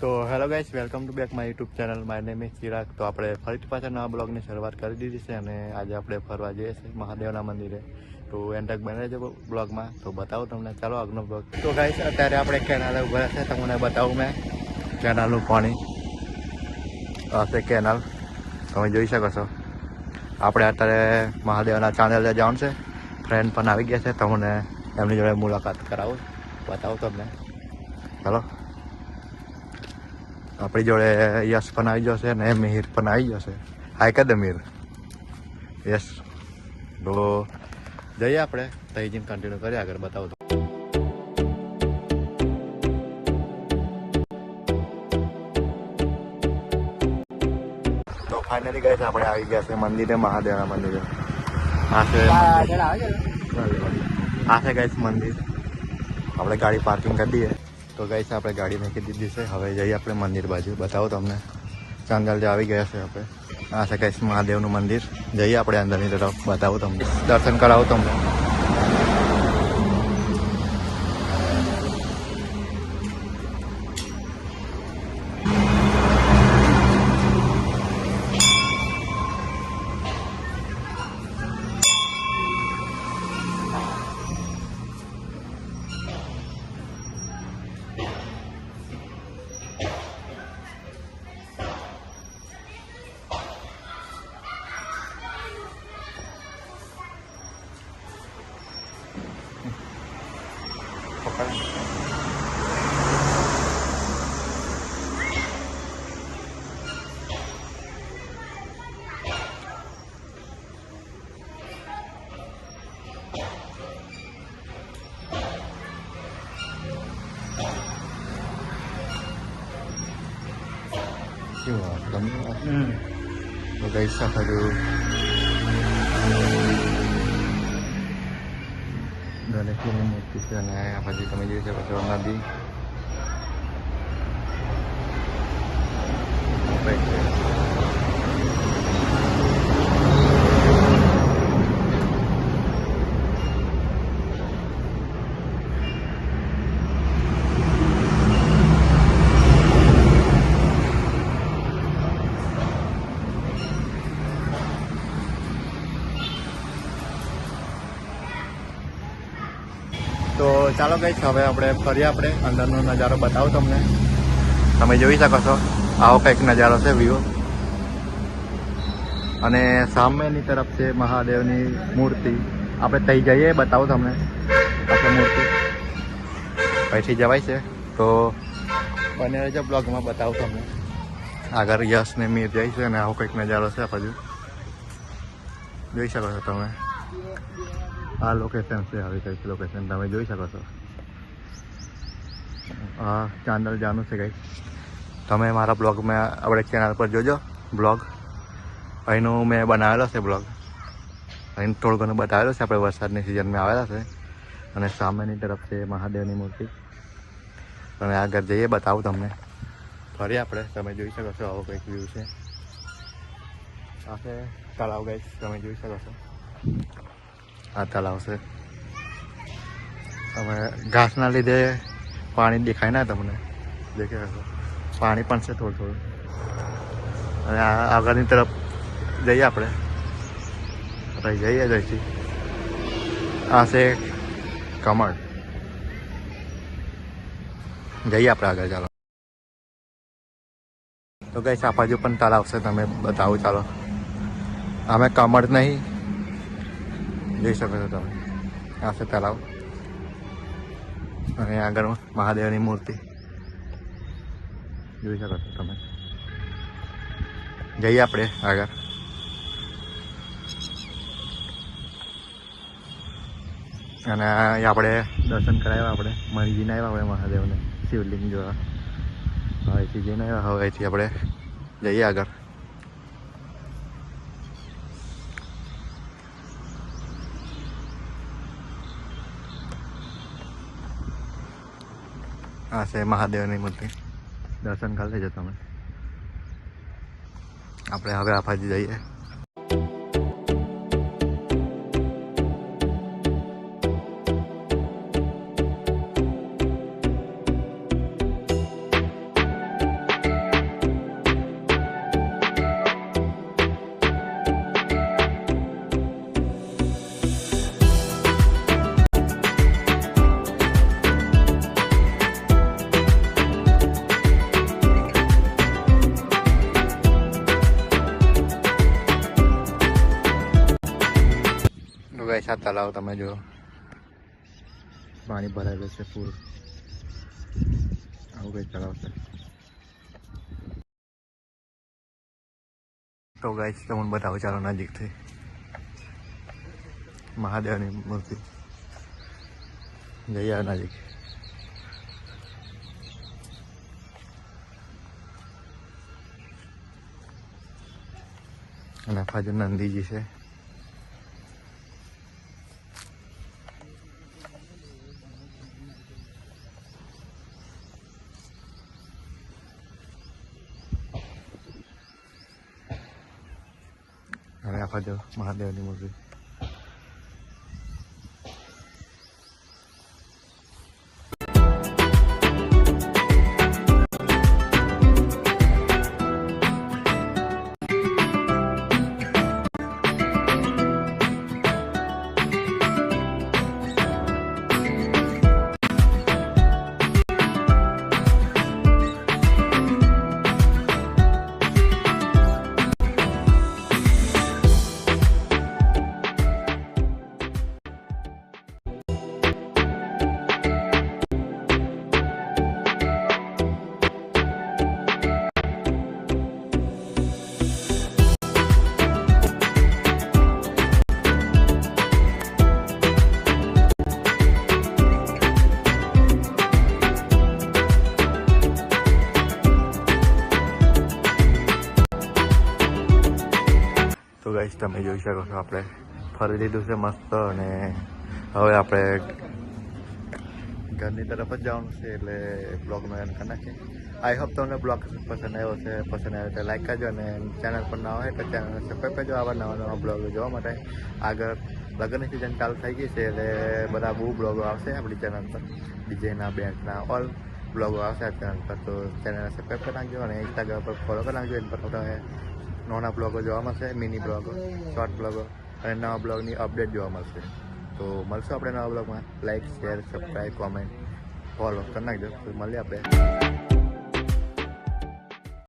તો hello guys welcome to back my YouTube channel my name is Chirag તો આપણે ફરીથી પાછા નવા બ્લોગની શરૂઆત કરી દીધી છે અને આજે આપણે ફરવા જઈએ છીએ મહાદેવના મંદિરે. તો એન્ડ બને છે બ્લોગમાં. તો બતાવું તમને. ચાલો આગનો બ્લોગ. તો ગાઈસ અત્યારે આપણે કેનાલે ઊભા છે તમને બતાવું મેં કેનાલનું પાણી. હશે કેનાલ. તમે જોઈ શકો છો. આપણે અત્યારે મહાદેવના ચાંદલ જવાનું છે. ફ્રેન્ડ પણ આવી ગયા છે. તમને એમની જોડે મુલાકાત કરાવું. બતાવું તમને. ચાલો. આપણી જોડે યશ પણ આવી જશે ને મિહિર પણ આવી જશે. હાય કદ મિહિર યસ તો જઈએ આપણે. તઈ જઈને કન્ટિન્યુ કરીએ. આગળ બતાવો તો. તો ફાઇનલી ગઈ આપણે આવી ગયા છે મંદિરે મહાદેવના મંદિરે. આ છે આ છે ગઈ મંદિર. આપણે ગાડી પાર્કિંગ કરી દઈએ. તો ગઈ આપણે ગાડી મૂકી દીધી છે. હવે જઈએ આપણે મંદિર બાજુ. બતાવો તમને. ચાંદલ જે આવી ગયા છે આપણે. આ છે કઈશ મહાદેવનું મંદિર. જઈએ આપણે અંદરની તરફ. બતાવું તમને. દર્શન કરાવું તમને. કેવું આ ગમ્યું આ? તો ગઈ સફર ગણેશજીની મૂર્તિ છે અને પછી તમે જોઈ શકો છો નદી Thank છે. તો ચાલો ગઈ હવે આપણે ફરી આપણે અંદરનો નજારો બતાવું તમને. તમે જોઈ શકો છો, આવો કંઈક નજારો છે વ્યૂ અને સામેની તરફ છે મહાદેવની મૂર્તિ. આપણે થઈ જઈએ, બતાવું તમને આપણે મૂર્તિ. પછી જવાય છે. તો બને રહેજો બ્લોગમાં બતાવું તમને. આગળ યશ ને મીર જાય છે અને આવો કંઈક નજારો છે હજુ જોઈ શકો છો તમે. આ લોકેશન છે આવી કંઈક લોકેશન તમે જોઈ શકો છો આ ચાંદલ જાનું છે કંઈક તમે મારા બ્લોગમાં આપણે ચેનલ પર જોજો બ્લોગ અહીંનું મેં બનાવેલો છે બ્લોગ અહીં થોડું ઘણું બતાવેલું છે આપણે વરસાદની સિઝનમાં આવેલા છે અને સામેની તરફ છે મહાદેવની મૂર્તિ અને આગળ જઈએ બતાવું તમને ફરી આપણે તમે જોઈ શકો છો આવો કંઈક વ્યૂ છે સાથે તળાવ ગઈ તમે જોઈ શકો છો આ તળાવ છે હવે ઘાસના લીધે પાણી દેખાય ના તમને. દેખાય પાણી પણ છે થોડું થોડું. અને આગળની તરફ જઈએ આપણે. આપણે જઈએ જઈશી આ છે કમળ. જઈએ આપણે આગળ, ચાલો. તો કઈ આ પણ તળાવ છે તમે બતાવો, ચાલો. અમે કમળ નહીં જોઈ શકો છો તમે આ છે તળાવ અને આગળ મહાદેવની મૂર્તિ. જોઈ શકો છો તમે. જઈએ આપણે આગળ. અને આપણે દર્શન કરાવ્યા, આપણે મણીજીને આવ્યા આપણે મહાદેવને શિવલિંગ જોવા. હવેથી જઈને આવ્યા હવેથી આપણે જઈએ આગળ. આ છે મહાદેવની મૂર્તિ. દર્શન કરી લેજો તમે. આપણે હવે આફાજી જઈએ. વરસાદ તલાવ તમે જો પાણી ભરાયેલું છે પૂરું. આવું કંઈ તળાવ છે તો ગાઈસ તમને બતાવો ચાલો નજીકથી. મહાદેવની મૂર્તિ. જઈ આ નજીક. અને ફાજુ નંદીજી છે. અને આ બાજુ મહાદેવની મૂર્તિ તો ગાઈસ તમે જોઈ શકો છો આપણે ફરી લીધું છે મસ્ત અને હવે આપણે ઘરની તરફ જ જવાનું છે એટલે બ્લોગનો એન્ડ કરી નાખીએ. આઈ હોપ તમને બ્લોગ પસંદ આવ્યો છે. પસંદ આવ્યો તો લાઈક કરજો અને ચેનલ પર ના હોય તો ચેનલને સબસ્ક્રાઈબ કરજો. આવા નવા નવા બ્લોગ જોવા માટે આગળ લગ્નની સિઝન ચાલુ થઈ ગઈ છે એટલે બધા બહુ બ્લોગો આવશે આપણી ચેનલ પર. ડીજેના બેન્ડના ઓલ બ્લોગો આવશે આ ચેનલ પર. તો ચેનલને સબસ્ક્રાઈબ કરી નાખજો અને ઇન્સ્ટાગ્રામ પર ફોલો કરી નાખજો. એના પર તમને નાના બ્લોગો જોવા મળશે, મિની બ્લોગો, શોર્ટ બ્લોગો અને નવા બ્લોગની અપડેટ જોવા મળશે. તો મળશું આપણે નવા બ્લોગમાં. Like share subscribe comment follow કરી નાખજો. મળીએ આપણે.